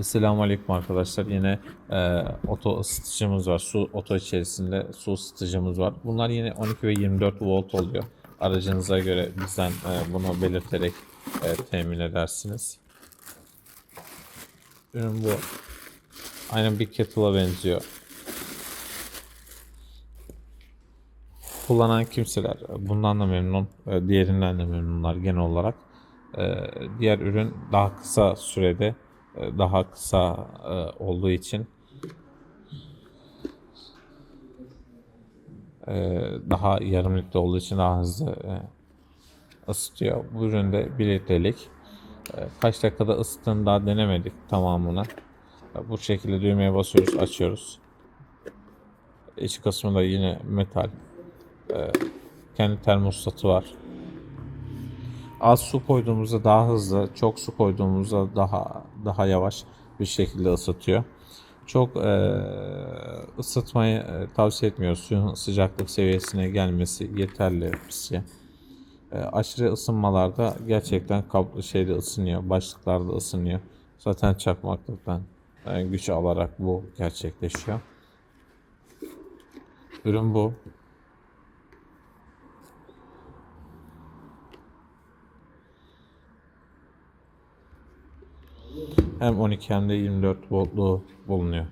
Selamünaleyküm arkadaşlar. Yine e, oto ısıtıcımız var. Su oto içerisinde su ısıtıcımız var. Bunlar yine 12 ve 24 volt oluyor. Aracınıza göre bizden e, bunu belirterek e, temin edersiniz. Ürün bu. Aynen bir kettle'a benziyor. Kullanan kimseler bundan da memnun, e, diğerinden de memnunlar genel olarak. E, Diğer ürün daha kısa sürede, daha kısa e, olduğu için e, daha yarım litre olduğu için daha hızlı e, ısıtıyor. Bu üründe 1 litrelik. Kaç dakikada ısıttığını daha denemedik tamamını. Bu şekilde düğmeye basıyoruz, açıyoruz. İç kısmında yine metal. Kendi termostatı var. Az su koyduğumuzda daha hızlı, çok su koyduğumuzda daha daha yavaş bir şekilde ısıtıyor. Çok e, ısıtmayı tavsiye etmiyoruz. Suyun sıcaklık seviyesine gelmesi yeterli bize. E, aşırı ısınmalarda gerçekten kaplı şeyde ısınıyor, başlıklarda ısınıyor. Zaten çakmaklıktan güç alarak bu gerçekleşiyor. Ürün bu. Hem 12 hem de 24 voltlu bulunuyor.